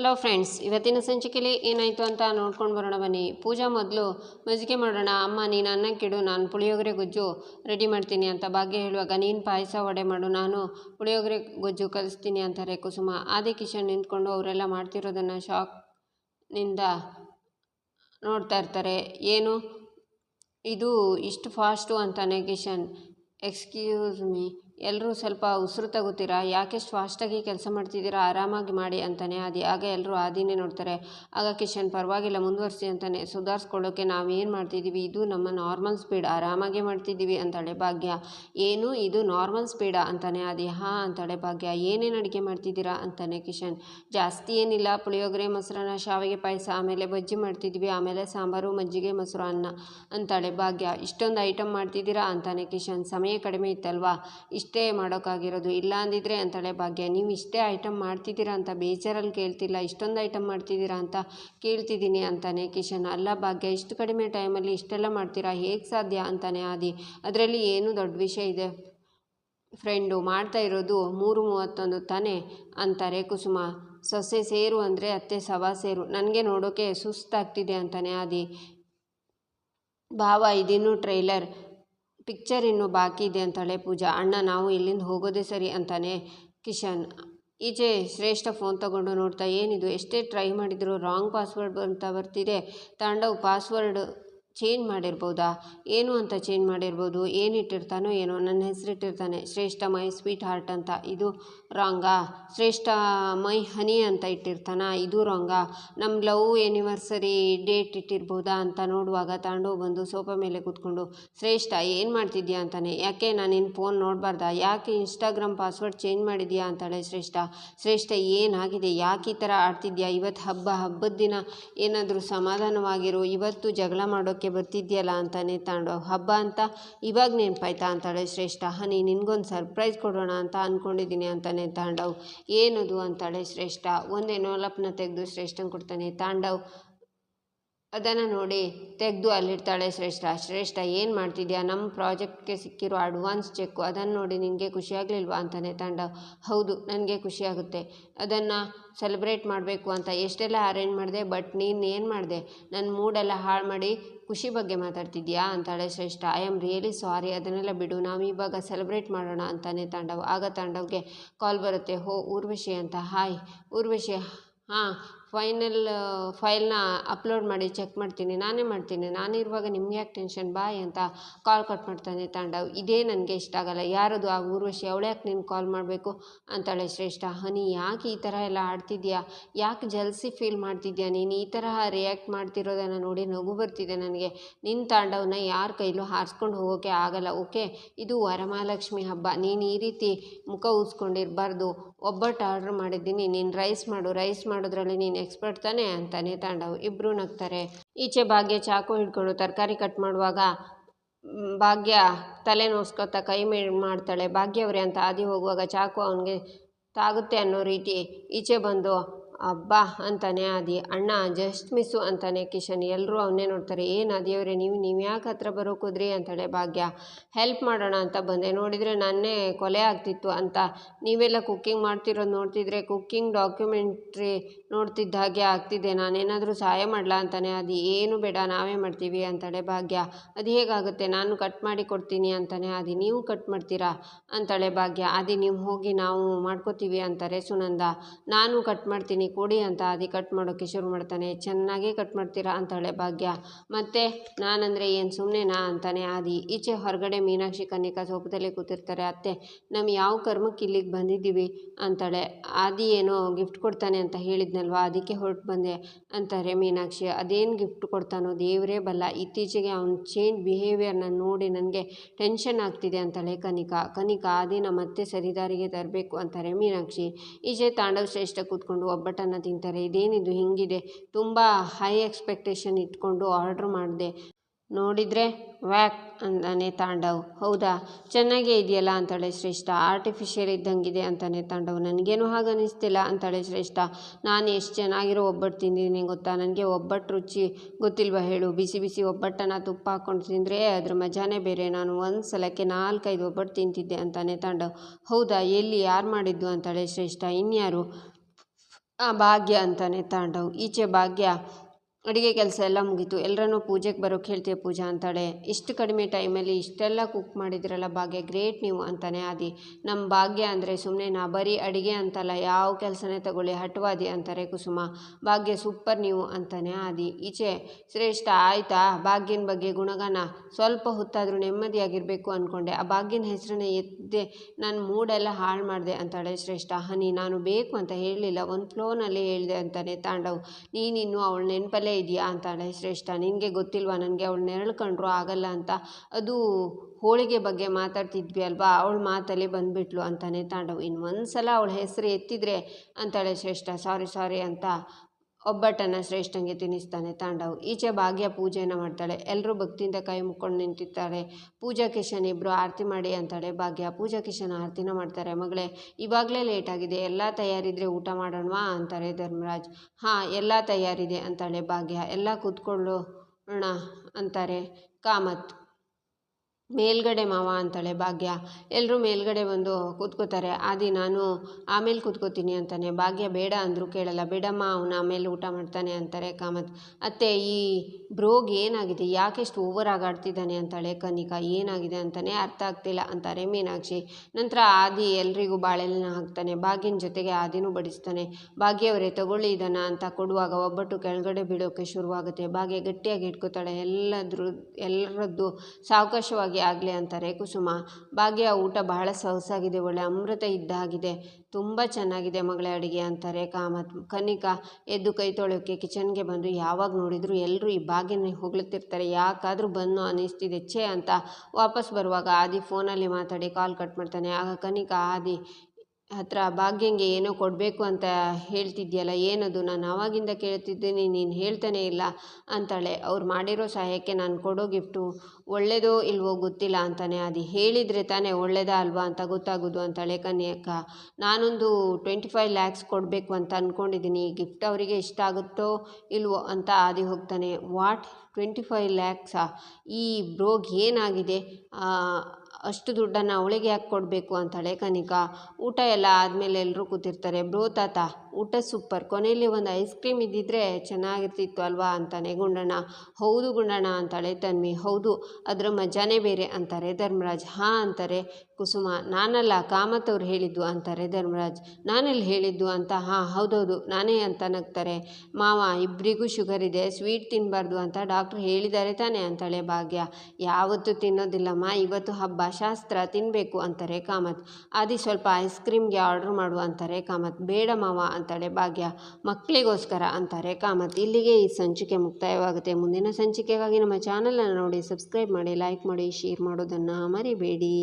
Hello friends ಇವತ್ತಿನ ಸಂಚಿಕೆಯಲ್ಲಿ ಏನಾಯಿತು ಅಂತ ನೋಡ್ಕೊಂಡು ಬರೋಣ ಬನ್ನಿ. ಪೂಜಾ ಮೊದಲು, ಮಜ್ಜಿಗೆ ಮಾಡೋಣ, ಅಮ್ಮ ನೀನು ಅನ್ನಕ್ಕಿಡು ನಾನು ಪುಳಿಯೋಗರೆ ಗೊಜ್ಜು ರೆಡಿ ಮಾಡ್ತೀನಿ ಅಂತ ಭಾಗ್ಯ ಹೇಳುವಾಗ, ನೀನು ಪಾಯಸ ವಡೆ ಮಾಡು, ನಾನು ಪುಳಿಯೋಗರೆ ಗೊಜ್ಜು ಕಲಿಸ್ತೀನಿ ಅಂತಾರೆ ಕುಸುಮ. ಆದಿ ಕಿಶನ್ ನಿಂತ್ಕೊಂಡು ಅವರೆಲ್ಲ ಮಾಡ್ತಿರೋದನ್ನು ಶಾಕ್ನಿಂದ ನೋಡ್ತಾ ಇರ್ತಾರೆ. ಏನು? ಇದು ಇಷ್ಟು ಫಾಸ್ಟು ಅಂತಾನೆ ಕಿಶನ್. ಎಕ್ಸ್ಕ್ಯೂಸ್ ಮೀ ಎಲ್ಲರೂ ಸ್ವಲ್ಪ ಉಸಿರು ತಗೋತೀರಾ? ಯಾಕೆ ಫಾಸ್ಟಾಗಿ ಕೆಲಸ ಮಾಡ್ತಿದ್ದೀರಾ? ಆರಾಮಾಗಿ ಮಾಡಿ ಅಂತಾನೆ. ಆದಿ ಆಗ ಎಲ್ಲರೂ ಆದಿನೇ ನೋಡ್ತಾರೆ. ಆಗ ಕಿಶನ್ ಪರವಾಗಿಲ್ಲ, ಮುಂದುವರಿಸಿ ಅಂತಾನೆ. ಸುಧಾರಿಸ್ಕೊಳ್ಳೋಕೆ ನಾವೇನು ಮಾಡ್ತಿದ್ದೀವಿ? ಇದು ನಮ್ಮ ನಾರ್ಮಲ್ ಸ್ಪೀಡ್. ಆರಾಮಾಗೆ ಮಾಡ್ತಿದ್ದೀವಿ ಅಂತಾಳೆ ಭಾಗ್ಯ. ಏನು? ಇದು ನಾರ್ಮಲ್ ಸ್ಪೀಡಾ ಅಂತಾನೆ. ಆದಿ ಹಾಂ ಅಂತಾಳೆ ಭಾಗ್ಯ. ಏನೇನು ಅಡುಗೆ ಮಾಡ್ತಿದ್ದೀರಾ? ಅಂತಾನೆ ಕಿಶನ್. ಜಾಸ್ತಿ ಏನಿಲ್ಲ. ಪುಳಿಯೋಗರೆ, ಮೊಸರನ್ನ, ಶಾವಿಗೆ ಪಾಯಸ, ಆಮೇಲೆ ಬಜ್ಜಿ ಮಾಡ್ತಿದ್ವಿ ಆಮೇಲೆ ಸಾಂಬಾರು, ಮಜ್ಜಿಗೆ, ಮೊಸರು, ಅನ್ನ ಅಂತಾಳೆ ಭಾಗ್ಯ. ಇಷ್ಟೊಂದು ಐಟಮ್ ಮಾಡ್ತಿದ್ದೀರಾ? ಅಂತಾನೆ ಕಿಶನ್. ಸಮಯ ಕಡಿಮೆ ಇತ್ತಲ್ವಾ? ಇಷ್ಟೇ ಮಾಡೋಕ್ಕಾಗಿರೋದು. ಇಲ್ಲ ಅಂದಿದ್ರೆ ಅಂತಾಳೆ ಭಾಗ್ಯ, ನೀವು ಇಷ್ಟೇ ಐಟಮ್ ಮಾಡ್ತಿದ್ದೀರಾ ಅಂತ ಬೇಜಾರಲ್ಲಿ ಕೇಳ್ತಿಲ್ಲ. ಇಷ್ಟೊಂದು ಐಟಮ್ ಮಾಡ್ತಿದ್ದೀರಾ ಅಂತ ಕೇಳ್ತಿದ್ದೀನಿ ಅಂತಾನೆ ಕಿಶನ್. ಅಲ್ಲ ಭಾಗ್ಯ, ಇಷ್ಟು ಕಡಿಮೆ ಟೈಮಲ್ಲಿ ಇಷ್ಟೆಲ್ಲ ಮಾಡ್ತೀರಾ? ಹೇಗೆ ಸಾಧ್ಯ ಅಂತಾನೆ ಆದಿ. ಅದರಲ್ಲಿ ಏನು ದೊಡ್ಡ ವಿಷಯ ಇದೆ? ಫ್ರೆಂಡು ಮಾಡ್ತಾ ಇರೋದು ಮೂರು ಮೂವತ್ತೊಂದು ತಾನೇ ಅಂತಾರೆ ಕುಸುಮ. ಸೊಸೆ ಸೇರು ಅಂದರೆ ಅತ್ತೆ ಸವಾ ಸೇರು. ನನಗೆ ನೋಡೋಕೆ ಸುಸ್ತಾಗ್ತಿದೆ ಅಂತಾನೆ ಆದಿ. ಭಾವ, ಇದಿನ್ನೂ ಟ್ರೈಲರ್ ಪಿಕ್ಚರ್ ಇನ್ನೂ ಬಾಕಿ ಇದೆ ಅಂತಾಳೆ ಪೂಜಾ. ಅಣ್ಣ, ನಾವು ಇಲ್ಲಿಂದ ಹೋಗೋದೇ ಸರಿ ಅಂತಾನೆ ಕಿಶನ್. ಈಚೆ ಶ್ರೇಷ್ಠ ಫೋನ್ ತಗೊಂಡು ನೋಡ್ತಾ, ಏನಿದು, ಎಷ್ಟೇ ಟ್ರೈ ಮಾಡಿದರೂ ರಾಂಗ್ ಪಾಸ್ವರ್ಡ್ ಅಂತ ಬರ್ತಿದೆ. ತಾಂಡವ್ ಪಾಸ್ವರ್ಡ್ ಚೇಂಜ್ ಮಾಡಿರ್ಬೋದಾ? ಏನು ಅಂತ ಚೇಂಜ್ ಮಾಡಿರ್ಬೋದು? ಏನು ಇಟ್ಟಿರ್ತಾನೋ ಏನೋ? ನನ್ನ ಹೆಸರಿಟ್ಟಿರ್ತಾನೆ ಶ್ರೇಷ್ಠ ಮೈ ಸ್ವೀಟ್ ಹಾರ್ಟ್ ಅಂತ. ಇದು ರಾಂಗಾ. ಶ್ರೇಷ್ಠ ಮೈ ಹನಿ ಅಂತ ಇಟ್ಟಿರ್ತಾನ? ಇದು ರಾಂಗಾ. ನಮ್ಮ ಲವ್ ಎನಿವರ್ಸರಿ ಡೇಟ್ ಇಟ್ಟಿರ್ಬೋದಾ ಅಂತ ನೋಡುವಾಗ ತಾಂಡೋ ಬಂದು ಸೋಫಾ ಮೇಲೆ ಕೂತ್ಕೊಂಡು, ಶ್ರೇಷ್ಠ, ಏನು ಮಾಡ್ತಿದ್ಯಾ? ಅಂತಾನೆ. ಯಾಕೆ? ನಾನು ನಿನ್ನ ಫೋನ್ ನೋಡಬಾರ್ದಾ? ಯಾಕೆ ಇನ್ಸ್ಟಾಗ್ರಾಮ್ ಪಾಸ್ವರ್ಡ್ ಚೇಂಜ್ ಮಾಡಿದ್ಯಾ? ಅಂತಾಳೆ ಶ್ರೇಷ್ಠ. ಶ್ರೇಷ್ಠ, ಏನಾಗಿದೆ? ಯಾಕೆ ಈ ಥರ ಆಡ್ತಿದ್ಯಾ? ಇವತ್ತು ಹಬ್ಬ, ಹಬ್ಬದ ದಿನ. ಏನಾದರೂ ಸಮಾಧಾನವಾಗಿರು. ಇವತ್ತು ಜಗಳ ಮಾಡೋಕ್ಕೆ ಬರ್ತಿದ್ಯಲ್ಲ ಅಂತಾನೆ ತಾಂಡವ್ ಹಬ್ಬ ಅಂತ ಇವಾಗ ನೆನಪಾಯ್ತಾ ಅಂತಾಳೆ ಶ್ರೇಷ್ಠ, ಹನಿ ನಿನ್ಗೊಂದು ಸರ್ಪ್ರೈಸ್ ಕೊಡೋಣ ಅಂತ ಅಂದ್ಕೊಂಡಿದ್ದೀನಿ ಅಂತಾನೆ ತಾಂಡವ್. ಏನದು ಅಂತಾಳೆ ಶ್ರೇಷ್ಠ ಒಂದೇನೋ ಲಪ್ನ ತೆಗೆದು ಶ್ರೇಷ್ಠನ ಕೊಡ್ತಾನೆ ತಾಂಡವ್. ಅದನ್ನು ನೋಡಿ ತೆಗೆದು ಅಲ್ಲಿರ್ತಾಳೆ ಶ್ರೇಷ್ಠ. ಶ್ರೇಷ್ಠ, ಏನು ಮಾಡ್ತಿದ್ಯಾ? ನಮ್ಮ ಪ್ರಾಜೆಕ್ಟ್ಗೆ ಸಿಕ್ಕಿರೋ ಅಡ್ವಾನ್ಸ್ ಚೆಕ್ಕು ಅದನ್ನು ನೋಡಿ ನಿನಗೆ ಖುಷಿಯಾಗಲಿಲ್ವಾ ಅಂತಲೇ ತಂಡ. ಹೌದು, ನನಗೆ ಖುಷಿಯಾಗುತ್ತೆ ಅದನ್ನು ಸೆಲೆಬ್ರೇಟ್ ಮಾಡಬೇಕು ಅಂತ ಎಷ್ಟೆಲ್ಲ ಅರೇಂಜ್ ಮಾಡಿದೆ, ಬಟ್ ನೀನು ಏನು ಮಾಡಿದೆ? ನನ್ನ ಮೂಡೆಲ್ಲ ಹಾಳು ಮಾಡಿ ಖುಷಿ ಬಗ್ಗೆ ಮಾತಾಡ್ತಿದ್ಯಾ? ಅಂತಾಳೆ ಶ್ರೇಷ್ಠ. ಐ ಆಮ್ ರಿಯಲಿ ಸಾರಿ, ಅದನ್ನೆಲ್ಲ ಬಿಡು, ನಾವು ಇವಾಗ ಸೆಲೆಬ್ರೇಟ್ ಮಾಡೋಣ ಅಂತಲೇ ತಾಂಡವ್. ಆಗ ತಾಂಡವ್ಗೆ ಕಾಲ್ ಬರುತ್ತೆ, ಹೋ, ಊರ್ವಶಿ ಅಂತ, ಹಾಯ್. ಊರ್ವಶಿ, ಹಾಂ ಫೈನಲ್ ಫೈಲ್ನ ಅಪ್ಲೋಡ್ ಮಾಡಿ ಚೆಕ್ ಮಾಡ್ತೀನಿ. ನಾನೇ ಮಾಡ್ತೀನಿ. ನಾನಿರುವಾಗ ನಿಮ್ಗೆ ಯಾಕೆ ಟೆನ್ಷನ್ ಬಾಯ್ ಅಂತ ಕಾಲ್ ಕಟ್ ಮಾಡ್ತಾನೆ ತಾಂಡವ್ ಇದೇ ನನಗೆ ಇಷ್ಟ ಆಗಲ್ಲ. ಯಾರದು ಆ ಊರ್ವಶಿ ಯಾಕೆ ನೀನು ಕಾಲ್ ಮಾಡಬೇಕು? ಅಂತಾಳೆ ಶ್ರೇಷ್ಠ. ಹನಿ, ಯಾಕೆ ಈ ಥರ ಎಲ್ಲ ಆಡ್ತಿದ್ಯಾ? ಯಾಕೆ ಜಲ್ಸಿ ಫೀಲ್ ಮಾಡ್ತಿದ್ಯಾ ನೀನು? ಈ ತರಹ ರಿಯಾಕ್ಟ್ ಮಾಡ್ತಿರೋದನ್ನು ನೋಡಿ ನಗು ಬರ್ತಿದೆ ನನಗೆ. ನಿನ್ನ ತಾಂಡವನ್ನ ಯಾರ ಕೈಲೂ ಹಾರಿಸ್ಕೊಂಡು ಹೋಗೋಕ್ಕೆ ಆಗಲ್ಲ, ಓಕೆ? ಇದು ವರಮಹಾಲಕ್ಷ್ಮಿ ಹಬ್ಬ. ನೀನು ಈ ರೀತಿ ಮುಖ ಊಸ್ಕೊಂಡಿರಬಾರ್ದು ಒಬ್ಬಟ್ಟು ಆರ್ಡ್ರ್ ಮಾಡಿದ್ದೀನಿ. ನೀನು ರೈಸ್ ಮಾಡು. ರೈಸ್ ಮಾಡೋದ್ರಲ್ಲಿ ನೀನು ಎಕ್ಸ್ಪರ್ಟ್ ತಾನೆ ಅಂತಾನೆ ತಾಂಡವ್. ಇಬ್ಬರು ನಗ್ತಾರೆ. ಈಚೆ ಭಾಗ್ಯ ಚಾಕು ಹಿಡ್ಕೊಂಡು ತರಕಾರಿ ಕಟ್ ಮಾಡುವಾಗ ಭಾಗ್ಯ ತಲೆ ನೋಸ್ಕೊತಾ ಕೈ ಮೇ ಮಾಡ್ತಾಳೆ. ಭಾಗ್ಯವರೇ ಅಂತ ಆದಿ ಹೋಗುವಾಗ ಚಾಕು ಅವನಿಗೆ ತಾಗುತ್ತೆ ಅನ್ನೋ ರೀತಿ ಈಚೆ ಬಂದು ಅಬ್ಬಾ ಅಂತಾನೆ, ಆದಿ ಅಣ್ಣ, ಜಸ್ಟ್ ಮಿಸ್ಸು ಅಂತಾನೆ ಕಿಶನ್. ಎಲ್ಲರೂ ಅವನ್ನೇ ನೋಡ್ತಾರೆ. ಏನು ಆದಿಯವರೇ ನೀವು ನೀವು ಯಾಕೆ ಹತ್ರ ಬರೋ ಹೋದ್ರಿ ಅಂತಾಳೆ ಭಾಗ್ಯ. ಹೆಲ್ಪ್ ಮಾಡೋಣ ಅಂತ ಬಂದೆ. ನೋಡಿದರೆ ನನ್ನೇ ಕೊಲೆ ಆಗ್ತಿತ್ತು ಅಂತ. ನೀವೆಲ್ಲ ಕುಕ್ಕಿಂಗ್ ಮಾಡ್ತಿರೋದು ನೋಡ್ತಿದ್ರೆ ಕುಕ್ಕಿಂಗ್ ಡಾಕ್ಯುಮೆಂಟ್ರಿ ನೋಡ್ತಿದ್ದ ಹಾಗೆ ಆಗ್ತಿದೆ. ನಾನೇನಾದರೂ ಸಹಾಯ ಮಾಡಲಾ ಅಂತಾನೆ, ಆದಿ, ಏನು ಬೇಡ, ನಾವೇ ಮಾಡ್ತೀವಿ ಅಂತಾಳೆ ಭಾಗ್ಯ. ಅದು ಹೇಗಾಗುತ್ತೆ? ನಾನು ಕಟ್ ಮಾಡಿ ಕೊಡ್ತೀನಿ ಅಂತಾನೆ, ಆದಿ, ನೀವು ಕಟ್ ಮಾಡ್ತೀರಾ? ಅಂತಾಳೆ ಭಾಗ್ಯ. ಆದಿ, ನೀವು ಹೋಗಿ ನಾವು ಮಾಡ್ಕೋತೀವಿ ಅಂತಾರೆ ಸುನಂದ. ನಾನು ಕಟ್ ಮಾಡ್ತೀನಿ ಕೊಡಿ ಅಂತ ಆದಿ ಕಟ್ ಮಾಡೋಕ್ಕೆ ಶುರು ಮಾಡ್ತಾನೆ. ಚೆನ್ನಾಗಿ ಕಟ್ ಮಾಡ್ತೀರಾ? ಅಂತಾಳೆ ಭಾಗ್ಯ. ಮತ್ತೆ ನಾನಂದರೆ ಏನು ಸುಮ್ಮನೆನಾ ಅಂತಾನೆ ಆದಿ. ಈಚೆ ಹೊರಗಡೆ ಮೀನಾಕ್ಷಿ ಕನ್ನಿಕಾ ಸೋಪದಲ್ಲಿ ಕೂತಿರ್ತಾರೆ. ಅತ್ತೆ ನಮ್ಮ ಯಾವ ಕರ್ಮಕ್ಕೆ ಇಲ್ಲಿಗೆ ಬಂದಿದ್ದೀವಿ? ಅಂತಾಳೆ. ಆದಿ ಏನೋ ಗಿಫ್ಟ್ ಕೊಡ್ತಾನೆ ಅಂತ ಹೇಳಿದ್ನಲ್ವಾ? ಅದಕ್ಕೆ ಹೊರಟು ಬಂದೆ, ಅಂತಾರೆ ಮೀನಾಕ್ಷಿ. ಅದೇನು ಗಿಫ್ಟ್ ಕೊಡ್ತಾನೋ ದೇವರೇ ಬಲ್ಲ. ಇತ್ತೀಚೆಗೆ ಅವ್ನ ಚೇಂಜ್ ಬಿಹೇವಿಯರ್ನ ನೋಡಿ ನನಗೆ ಟೆನ್ಷನ್ ಆಗ್ತಿದೆ, ಅಂತಾಳೆ ಕನಿಕಾ ಕನಿಕಾ ಆದಿನ ಮತ್ತೆ ಸರಿದಾರಿಗೆ ತರಬೇಕು, ಅಂತಾರೆ ಮೀನಾಕ್ಷಿ. ಈಚೆ ತಾಂಡವ ಶ್ರೇಷ್ಠ ಕೂತ್ಕೊಂಡು ಒಬ್ಬಟ್ಟನ್ನು ತಿಂತಾರೆ. ಇದೇನಿದು ಹಿಂಗಿದೆ? ತುಂಬ ಹೈ ಎಕ್ಸ್ಪೆಕ್ಟೇಷನ್ ಇಟ್ಕೊಂಡು ಆರ್ಡ್ರ್ ಮಾಡಿದೆ. ನೋಡಿದರೆ ವ್ಯಾಕ್ ಅಂತಾನೆ ತಾಂಡವ್. ಹೌದಾ? ಚೆನ್ನಾಗೇ ಇದೆಯಲ್ಲ ಅಂತಾಳೆ ಶ್ರೇಷ್ಠ. ಆರ್ಟಿಫಿಷಿಯಲ್ ಇದ್ದಂಗಿದೆ ಅಂತಾನೆ ತಾಂಡವ್. ನನಗೇನು ಹಾಗೆ ಅನಿಸ್ತಿಲ್ಲ ಅಂತಾಳೆ ಶ್ರೇಷ್ಠ. ನಾನು ಎಷ್ಟು ಚೆನ್ನಾಗಿರೋ ಒಬ್ಬಟ್ಟು ತಿಂದಿದ್ದೀನಿ ಗೊತ್ತಾ? ನನಗೆ ಒಬ್ಬಟ್ಟು ರುಚಿ ಗೊತ್ತಿಲ್ವಾ ಹೇಳು? ಬಿಸಿ ಬಿಸಿ ಒಬ್ಬಟ್ಟನ್ನು ತುಪ್ಪ ಹಾಕ್ಕೊಂಡು ತಿಂದರೆ ಅದ್ರ ಮಜಾನೇ ಬೇರೆ. ನಾನು ಒಂದು ಸಲಕ್ಕೆ ನಾಲ್ಕೈದು ಒಬ್ಬಟ್ಟು ತಿಂತಿದ್ದೆ ಅಂತಾನೆ ತಾಂಡವ್. ಹೌದಾ? ಎಲ್ಲಿ? ಯಾರು ಮಾಡಿದ್ದು? ಅಂತಾಳೆ ಶ್ರೇಷ್ಠ. ಇನ್ಯಾರು? ಆ ಭಾಗ್ಯ ಅಂತಾನೆ ತಾಂಡವ್ ಈಚೆ ಭಾಗ್ಯ ಅಡುಗೆ ಕೆಲಸ ಎಲ್ಲ ಮುಗೀತು. ಎಲ್ಲರನ್ನೂ ಪೂಜೆಗೆ ಬರೋಕ್ಕೆ ಹೇಳ್ತೀಯ ಪೂಜಾ ಅಂತಾಳೆ. ಇಷ್ಟು ಕಡಿಮೆ ಟೈಮಲ್ಲಿ ಇಷ್ಟೆಲ್ಲ ಕುಕ್ ಮಾಡಿದ್ರಲ್ಲ ಭಾಗ್ಯ, ಗ್ರೇಟ್ ನೀವು ಅಂತಾನೆ ಆದಿ. ನಮ್ಮ ಭಾಗ್ಯ ಅಂದರೆ ಸುಮ್ಮನೆ ನಾ ಬರೀ ಅಡುಗೆ ಅಂತಲ್ಲ, ಯಾವ ಕೆಲಸನೇ ತಗೊಳ್ಳಿ, ಹಠವಾದಿ ಅಂತಾರೆ ಕುಸುಮ. ಭಾಗ್ಯ ಸೂಪರ್ ನೀವು ಅಂತಾನೆ ಆದಿ. ಈಚೆ ಶ್ರೇಷ್ಠ, ಆಯಿತಾ? ಭಾಗ್ಯನ ಬಗ್ಗೆ ಗುಣಗಾನ? ಸ್ವಲ್ಪ ಹೊತ್ತಾದರೂ ನೆಮ್ಮದಿಯಾಗಿರಬೇಕು ಅಂದ್ಕೊಂಡೆ ಆ ಭಾಗ್ಯನ ಹೆಸರನ್ನ ಎದ್ದೆ ನನ್ನ ಮೂಡೆಲ್ಲ ಹಾಳು ಮಾಡಿದೆ ಅಂತಾಳೆ ಶ್ರೇಷ್ಠ. ಹನಿ, ನಾನು ಬೇಕು ಅಂತ ಹೇಳಲಿಲ್ಲ ಒಂದು ಫ್ಲೋನಲ್ಲಿ ಹೇಳಿದೆ ಅಂತಾನೆ ತಾಂಡವ್. ನೀನಿನ್ನು ಅವಳು ನೆನಪಲ್ಲೇ ಇದೆಯಾ ಅಂತಾಳೆ ಶ್ರೇಷ್ಠ. ನಿನಗೆ ಗೊತ್ತಿಲ್ವಾ? ನನಗೆ ಅವಳು ನೆರಳು ಕಂಡ್ರು ಆಗಲ್ಲ ಅಂತ. ಅದು ಹೋಳಿಗೆ ಬಗ್ಗೆ ಮಾತಾಡ್ತಿದ್ವಿ ಅಲ್ವಾ? ಅವಳ ಮಾತಲ್ಲಿ ಬಂದುಬಿಟ್ಲು ಅಂತಾನೆ ತಾಂಡವ್. ಇನ್ನು ಒಂದು ಸಲ ಅವಳ ಹೆಸರು ಎತ್ತಿದ್ರೆ ಅಂತಾಳೆ ಶ್ರೇಷ್ಠ, ಸಾರಿ ಸಾರಿ ಅಂತ ಒಬ್ಬಟ್ಟನ್ನು ಶ್ರೇಷ್ಠಂಗೆ ತಿನ್ನಿಸ್ತಾನೆ ತಾಂಡವ್. ಈಚೆ ಭಾಗ್ಯ ಪೂಜೆಯನ್ನು ಮಾಡ್ತಾಳೆ. ಎಲ್ಲರೂ ಭಕ್ತಿಯಿಂದ ಕೈ ಮುಕ್ಕೊಂಡು ನಿಂತಿರ್ತಾರೆ. ಪೂಜಾ ಕಿಶನ್ ಇಬ್ಬರು ಆರತಿ ಮಾಡಿ ಅಂತಾಳೆ. ಭಾಗ್ಯ, ಪೂಜಾ ಕಿಶನ್ ಆರತಿನ ಮಾಡ್ತಾರೆ. ಮಗಳೇ, ಇವಾಗಲೇ ಲೇಟ್ ಆಗಿದೆ ಎಲ್ಲ ತಯಾರಿದ್ರೆ ಊಟ ಮಾಡೋಣವಾ ಅಂತಾರೆ ಧರ್ಮರಾಜ್. ಹಾಂ, ಎಲ್ಲ ತಯಾರಿದೆ ಅಂತಾಳೆ ಭಾಗ್ಯ. ಎಲ್ಲ ಕೂತ್ಕೊಳ್ಳೋಣ ಅಂತಾರೆ ಕಾಮತ್. ಮೇಲ್ಗಡೆ ಮಾವ ಅಂತಾಳೆ ಭಾಗ್ಯ. ಎಲ್ಲರೂ ಮೇಲ್ಗಡೆ ಬಂದು ಕೂತ್ಕೋತಾರೆ. ಆದಿ ನಾನು ಆಮೇಲೆ ಕೂತ್ಕೋತೀನಿ ಅಂತಾನೆ. ಭಾಗ್ಯ ಬೇಡ ಅಂದರೂ ಕೇಳಲ್ಲ. ಬೇಡಮ್ಮ, ಅವನು ಆಮೇಲೆ ಊಟ ಮಾಡ್ತಾನೆ ಅಂತಾರೆ ಕಾಮತ್. ಅತ್ತೆ, ಈ ಬ್ರೋಗ್ ಏನಾಗಿದೆ? ಯಾಕೆಷ್ಟು ಓವರ್ ಆಗಿ ಆಡ್ತಿದ್ದಾನೆ ಅಂತಾಳೆ ಕನಿಕಾ. ಏನಾಗಿದೆ ಅಂತಾನೆ ಅರ್ಥ ಆಗ್ತಿಲ್ಲ ಅಂತಾರೆ ಮೀನಾಕ್ಷಿ. ನಂತರ ಆದಿ ಎಲ್ರಿಗೂ ಬಾಳೆಲ್ಲ ಹಾಕ್ತಾನೆ. ಭಾಗ್ಯನ ಜೊತೆಗೆ ಆದಿನೂ ಬಡಿಸ್ತಾನೆ. ಭಾಗ್ಯವರೇ, ತಗೊಳ್ಳಿ ಇದನ್ನು ಅಂತ ಕೊಡುವಾಗ ಒಬ್ಬಟ್ಟು ಕೆಳಗಡೆ ಬೀಳೋಕ್ಕೆ ಶುರುವಾಗುತ್ತೆ. ಭಾಗ್ಯ ಗಟ್ಟಿಯಾಗಿ ಇಟ್ಕೋತಾಳೆ. ಎಲ್ಲದ್ರ ಎಲ್ಲರದ್ದು ಸಾವಕಾಶವಾಗಿ ಆಗಲಿ ಅಂತಾರೆ. ಕುಸುಮ ಭಾಗ್ಯ ಊಟ ಬಹಳ ಸೊಗಸಾಗಿದೆ, ಒಳ್ಳೆ ಅಮೃತ ಇದ್ದಾಗಿದೆ, ತುಂಬ ಚೆನ್ನಾಗಿದೆ ಮಗಳೇ ಅಡುಗೆ ಅಂತಾರೆ ಕಾಮತ್ ಕನಿಕಾ ಎದ್ದು ಕೈ ತೊಳೆಯೋಕ್ಕೆ ಕಿಚನ್ಗೆ ಬಂದು ಯಾವಾಗ ನೋಡಿದ್ರು ಎಲ್ಲರೂ ಈ ಭಾಗ್ಯನ ಹೊಗಳುತ್ತಿರ್ತಾರೆ ಯಾಕಾದರೂ ಬಂದು ಅನ್ನಿಸ್ತಿದೆ, ಛೇ ಅಂತ ವಾಪಸ್ ಬರುವಾಗ ಆದಿ ಫೋನಲ್ಲಿ ಮಾತಾಡಿ ಕಾಲ್ ಕಟ್ ಮಾಡ್ತಾನೆ. ಆಗ ಕನಿಕಾ, ಆದಿ ಹತ್ರ ಭಾಗ್ಯಂಗೆ ಏನೋ ಕೊಡಬೇಕು ಅಂತ ಹೇಳ್ತಿದ್ಯಲ್ಲ, ಏನದು? ನಾನು ಆವಾಗಿಂದ ಕೇಳ್ತಿದ್ದೀನಿ, ನೀನು ಹೇಳ್ತಾನೆ ಇಲ್ಲ ಅಂತಾಳೆ. ಅವ್ರು ಮಾಡಿರೋ ಸಹಾಯಕ್ಕೆ ನಾನು ಕೊಡೋ ಗಿಫ್ಟು ಒಳ್ಳೆಯದೋ ಇಲ್ವೋ ಗೊತ್ತಿಲ್ಲ ಅಂತಾನೆ. ಅದು ಹೇಳಿದರೆ ತಾನೇ ಒಳ್ಳೇದಾ ಅಲ್ವಾ ಅಂತ ಗೊತ್ತಾಗೋದು ಅಂತಾಳೆ ಕನ್ಯಕ್ಕ ನಾನೊಂದು ಟ್ವೆಂಟಿ ಫೈವ್ ಲ್ಯಾಕ್ಸ್ ಕೊಡಬೇಕು ಅಂತ ಅಂದ್ಕೊಂಡಿದ್ದೀನಿ ಗಿಫ್ಟ್ ಅವರಿಗೆ ಇಷ್ಟ ಆಗುತ್ತೋ ಇಲ್ವೋ ಅಂತ ಆದಿ ಹೋಗ್ತಾನೆ. ವಾಟ್ ಟ್ವೆಂಟಿ ಫೈವ್ ಲ್ಯಾಕ್ಸಾ ಈ ಬ್ರೋಗ್ ಏನಾಗಿದೆ? ಅಷ್ಟು ದುಡ್ಡನ್ನು ಅವಳಿಗೆ ಯಾಕೆ ಕೊಡಬೇಕು ಅಂತಾಳೆ ಕನಿಕಾ? ಊಟ ಎಲ್ಲ ಆದಮೇಲೆ ಎಲ್ಲರೂ ಕೂತಿರ್ತಾರೆ. ಬ್ರೋ ತಾತ. ಊಟ ಸೂಪರ್. ಕೊನೆಯಲ್ಲಿ ಒಂದು ಐಸ್ ಕ್ರೀಮ್ ಇದ್ದಿದ್ದರೆ ಚೆನ್ನಾಗಿರ್ತಿತ್ತು ಅಲ್ವಾ ಅಂತಾನೆ ಗುಂಡಣ್ಣ ಹೌದು ಗುಂಡಣ್ಣ ಅಂತಾಳೆ ತನ್ವಿ ಹೌದು, ಅದರ ಮಜಾನೇ ಬೇರೆ ಅಂತಾರೆ ಧರ್ಮರಾಜ್. ಹಾಂ ಅಂತಾರೆ ಕುಸುಮ. ನಾನಲ್ಲ, ಕಾಮತ್ ಅವ್ರು ಹೇಳಿದ್ದು ಅಂತಾರೆ ಧರ್ಮರಾಜ್. ನಾನೆಲ್ಲಿ ಹೇಳಿದ್ದು ಅಂತ. ಹಾಂ, ಹೌದೌದು, ನಾನೇ ಅಂತ ನಗ್ತಾರೆ. ಮಾವ ಇಬ್ಬರಿಗೂ ಶುಗರ್ ಇದೆ, ಸ್ವೀಟ್ ತಿನ್ನಬಾರ್ದು ಅಂತ ಡಾಕ್ಟ್ರು ಹೇಳಿದ್ದಾರೆ ತಾನೇ ಅಂತಾಳೆ ಭಾಗ್ಯ. ಯಾವತ್ತೂ ತಿನ್ನೋದಿಲ್ಲಮ್ಮ, ಇವತ್ತು ಹಬ್ಬ, ಶಾಸ್ತ್ರ ತಿನ್ನಬೇಕು ಅಂತಾರೆ ಕಾಮತ್. ಆದಿ ಸ್ವಲ್ಪ ಐಸ್ ಕ್ರೀಮ್ಗೆ ಆರ್ಡ್ರ್ ಮಾಡು ಅಂತಾರೆ ಕಾಮತ್. ಬೇಡ ಮಾವ ಅಂತಾಳೆ, ಭಾಗ್ಯ. ಮಕ್ಕಳಿಗೋಸ್ಕರ ಅಂತಾರೆ. ಕಾಮತ್, ಇಲ್ಲಿಗೆ ಈ ಸಂಚಿಕೆ ಮುಕ್ತಾಯವಾಗುತ್ತೆ. ಮುಂದಿನ ಸಂಚಿಕೆಗಾಗಿ ನಮ್ಮ ಚಾನಲನ್ನು ನೋಡಿ, ಸಬ್ಸ್ಕ್ರೈಬ್ ಮಾಡಿ, ಲೈಕ್ ಮಾಡಿ, ಶೇರ್ ಮಾಡೋದನ್ನು ಮರಿಬೇಡಿ.